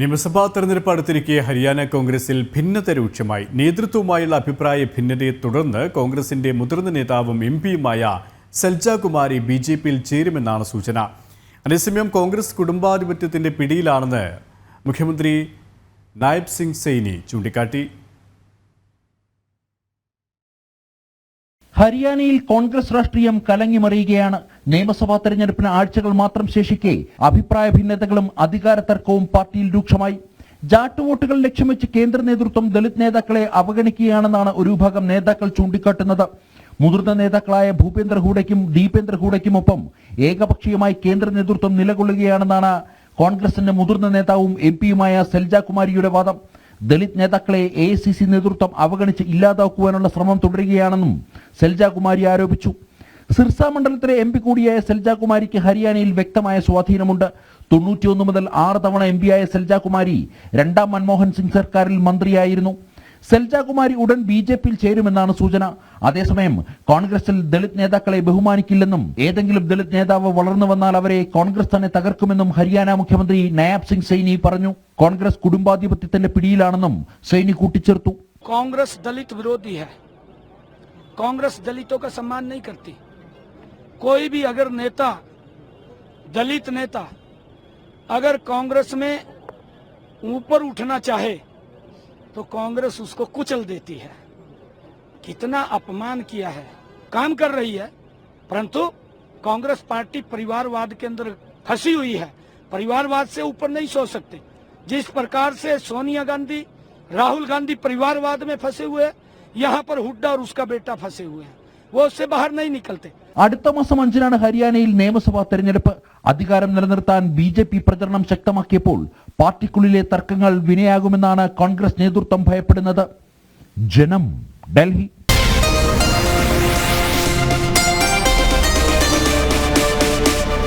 നിയമസഭാ തെരഞ്ഞെടുപ്പ് അടുത്തിരിക്കെ ഹരിയാന കോൺഗ്രസിൽ ഭിന്നത രൂക്ഷമായി. നേതൃത്വവുമായുള്ള അഭിപ്രായ ഭിന്നതയെ തുടർന്ന് കോൺഗ്രസിന്റെ മുതിർന്ന നേതാവും എം പിയുമായ സൽജ കുമാരി ബി ജെ പിയിൽ ചേരുമെന്നാണ് സൂചന. അതേസമയം കോൺഗ്രസ് കുടുംബാധിപത്യത്തിന്റെ പിടിയിലാണെന്ന് മുഖ്യമന്ത്രി നായബ് സിംഗ് സെയ്നി ചൂണ്ടിക്കാട്ടി. ഹരിയാനയിൽ കോൺഗ്രസ് രാഷ്ട്രീയം കലങ്ങിമറിയുകയാണ്. നിയമസഭാ തെരഞ്ഞെടുപ്പിന് ആഴ്ചകൾ മാത്രം ശേഷിക്കെ അഭിപ്രായ ഭിന്നതകളും അധികാര തർക്കവും പാർട്ടിയിൽ രൂക്ഷമായി. ജാട്ട് വോട്ടുകൾ ലക്ഷ്യം വെച്ച് കേന്ദ്ര നേതൃത്വം ദളിത് നേതാക്കളെ അവഗണിക്കുകയാണെന്നാണ് ഒരു വിഭാഗം നേതാക്കൾ ചൂണ്ടിക്കാട്ടുന്നത്. മുതിർന്ന നേതാക്കളായ ഭൂപേന്ദ്ര ഹൂഡയ്ക്കും ദീപേന്ദ്ര ഹൂഡയ്ക്കുമൊപ്പം ഏകപക്ഷീയമായി കേന്ദ്ര നേതൃത്വം നിലകൊള്ളുകയാണെന്നാണ് കോൺഗ്രസിന്റെ മുതിർന്ന നേതാവും എം പിയുമായ സെൽജാകുമാരിയുടെ വാദം. ദളിത് നേതാക്കളെ എ നേതൃത്വം അവഗണിച്ച് ഇല്ലാതാക്കുവാനുള്ള ശ്രമം തുടരുകയാണെന്നും സെൽജാകുമാരി ആരോപിച്ചു. സിർസ മണ്ഡലത്തിലെ എം പി കൂടിയായ സെൽജാകുമാരിക്ക് ഹരിയാനയിൽ വ്യക്തമായ സ്വാധീനമുണ്ട്. തൊണ്ണൂറ്റിയൊന്ന് മുതൽ ആറ് തവണ എം പിയായ സെൽജാകുമാരി രണ്ടാം മൻമോഹൻ സിംഗ് സർക്കാരിൽ മന്ത്രിയായിരുന്നു. സെൽജാകുമാരി ഉടൻ ബി ജെ പിയിൽ ചേരുമെന്നാണ് സൂചന. അതേസമയം കോൺഗ്രസിൽ ദളിത് നേതാക്കളെ ബഹുമാനിക്കില്ലെന്നും ഏതെങ്കിലും ദളിത് നേതാവ് വളർന്നു വന്നാൽ അവരെ കോൺഗ്രസ് തന്നെ തകർക്കുമെന്നും ഹരിയാന മുഖ്യമന്ത്രി നയാബ് സിംഗ് സൈനി പറഞ്ഞു. കോൺഗ്രസ് കുടുംബാധിപത്യത്തിന്റെ പിടിയിലാണെന്നും സൈനി കൂട്ടിച്ചേർത്തു. കോൺഗ്രസ് ദളിത് വിരോധി कांग्रेस दलितों का सम्मान नहीं करती। कोई भी अगर नेता, दलित नेता, अगर कांग्रेस में ऊपर उठना चाहे तो कांग्रेस उसको कुचल देती है। कितना अपमान किया है। काम कर रही है, परंतु कांग्रेस पार्टी परिवारवाद के अंदर फंसी हुई है। परिवारवाद से ऊपर नहीं सोच सकते। जिस प्रकार से सोनिया गांधी, राहुल गांधी परिवारवाद में फंसे हुए हैं यहाँ पर हुड्डा और उसका बेटा फंसे हुए हैं वो उससे बाहर नहीं निकलते അടുത്ത മാസം അഞ്ചിനാണ് ഹരിയാനയിൽ നിയമസഭാ തെരഞ്ഞെടുപ്പ് അധികാരം നിലനിർത്താൻ ബി ജെ പി പ്രചരണം ശക്തമാക്കിയപ്പോൾ പാർട്ടിക്കുള്ളിലെ തർക്കങ്ങൾ വിനയാകുമെന്നാണ് കോൺഗ്രസ് നേതൃത്വം ഭയപ്പെടുന്നത് ജനം ഡൽഹി